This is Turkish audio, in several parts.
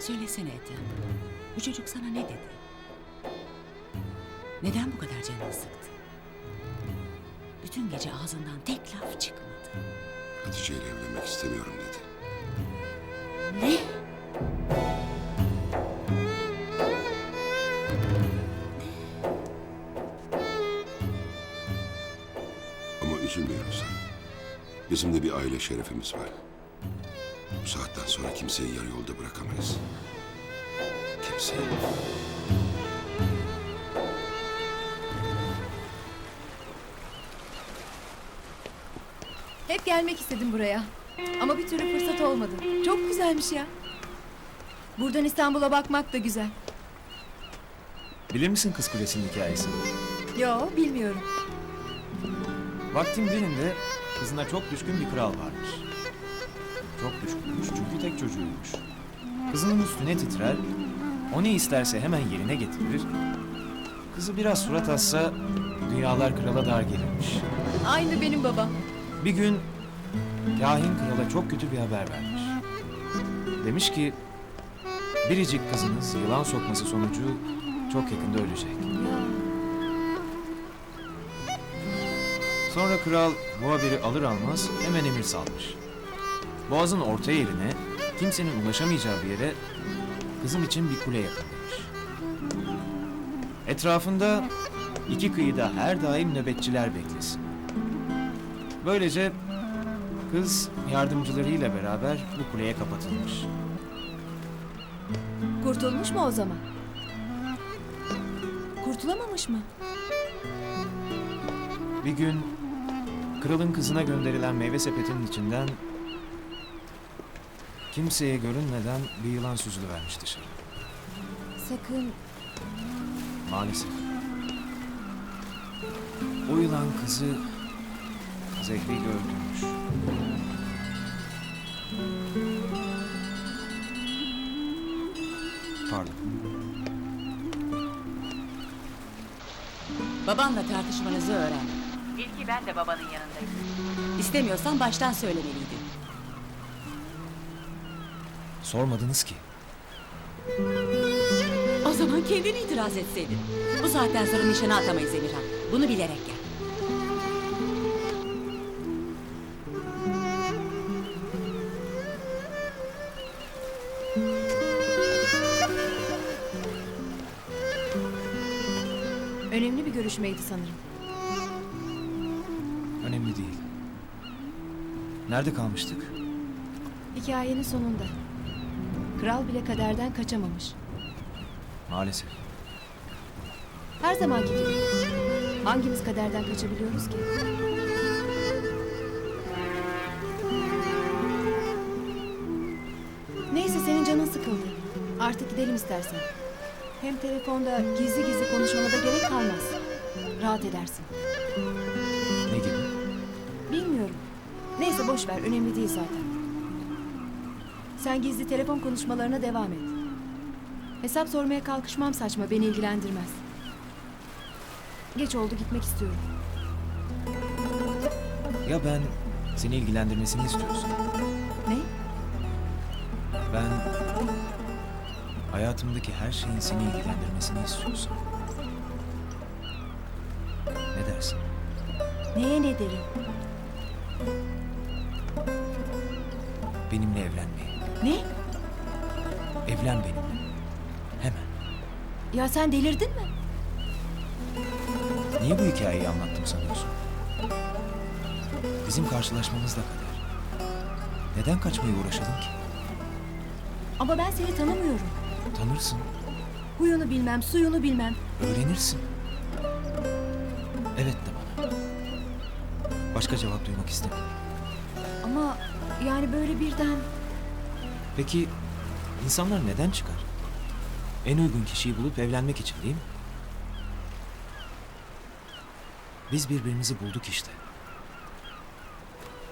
Söylesene Ethem. Bu çocuk sana ne dedi? Neden bu kadar canını sıktı? Bütün gece ağzından tek laf çıkmadı. Hatice ile evlenmek istemiyorum dedi. Ne? Ama üzülmüyorum sen. Bizim de bir aile şerefimiz var. Bu saatten sonra kimseyi yarı yolda bırakamayız. Kimseyi. Hep gelmek istedim buraya. Ama bir türlü fırsat olmadı. Çok güzelmiş ya. Buradan İstanbul'a bakmak da güzel. Bilir misin Kız Kulesi'nin hikayesini? Yo bilmiyorum. Vaktin birinde kızına çok düşkün bir kral varmış. Çok düşkünmüş çünkü tek çocuğuymuş. Kızının üstüne titrer, o ne isterse hemen yerine getirir. Kızı biraz surat assa dünyalar krala dar gelirmiş. Aynı benim babam. Bir gün kahin krala çok kötü bir haber vermiş. Demiş ki biricik kızınız yılan sokması sonucu çok yakında ölecek. Sonra kral bu haberi alır almaz hemen emir salmış. Boğazın orta yerine kimsenin ulaşamayacağı bir yere kızım için bir kule yapın demiş. Etrafında iki kıyıda her daim nöbetçiler beklesin. Böylece kız yardımcılarıyla beraber bu kuleye kapatılmış. Kurtulmuş mu o zaman? Kurtulamamış mı? Bir gün kralın kızına gönderilen meyve sepetinin içinden kimseye görünmeden bir yılan süzülüvermiş dışarı. Sakın. Maalesef. O yılan kızı zehriyle öldürmüş. Pardon. Babanla tartışmanızı öğrendim. İlki ben de babanın yanındayım. İstemiyorsan baştan söylemeliydin. Sormadınız ki. O zaman kendin itiraz etseydin. Bu saatten sonra nişana atamayız Emirhan. Bunu bilerek gel. Önemli bir görüşmeydi sanırım. Önemli değil. Nerede kalmıştık? Hikayenin sonunda. Kral bile kaderden kaçamamış. Maalesef. Her zamanki gibi. Hangimiz kaderden kaçabiliyoruz ki? Neyse senin canın sıkıldı. Artık gidelim istersen. Hem telefonda gizli gizli konuşmana da gerek kalmaz. Rahat edersin. Ne gibi? Bilmiyorum. Neyse boş ver önemli değil zaten. Sen gizli telefon konuşmalarına devam et. Hesap sormaya kalkışmam saçma beni ilgilendirmez. Geç oldu gitmek istiyorum. Ya ben seni ilgilendirmesini istiyorsun. Ne? Ben hayatımdaki her şeyin seni ilgilendirmesini istiyorsam. Ne dersin? Neye ne derim? Benimle evlenmeye. Ne? Evlen benimle. Hemen. Ya sen delirdin mi? Niye bu hikayeyi anlattım sanıyorsun? Bizim karşılaşmamız da kader. Neden kaçmaya uğraşalım ki? Ama ben seni tanımıyorum. Tanırsın, Huyunu bilmem, suyunu bilmem. öğrenirsin. Evet de bana. Başka cevap duymak istemiyorum. Ama yani böyle birden... Peki insanlar neden çıkar? En uygun kişiyi bulup evlenmek için değil mi? Biz birbirimizi bulduk işte.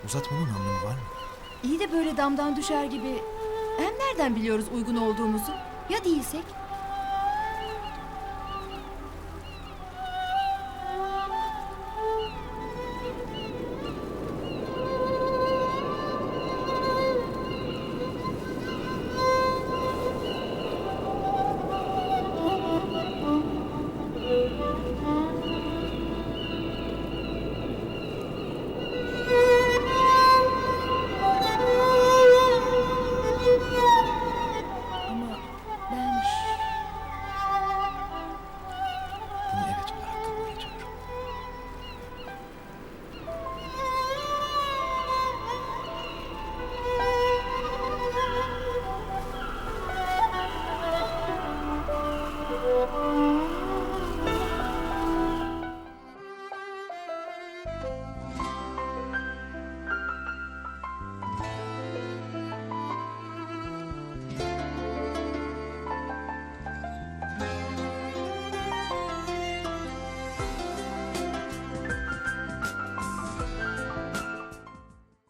Uzatmanın anlamı var mı? iyi de böyle damdan düşer gibi... Hem nereden biliyoruz uygun olduğumuzu? Ya değilsek?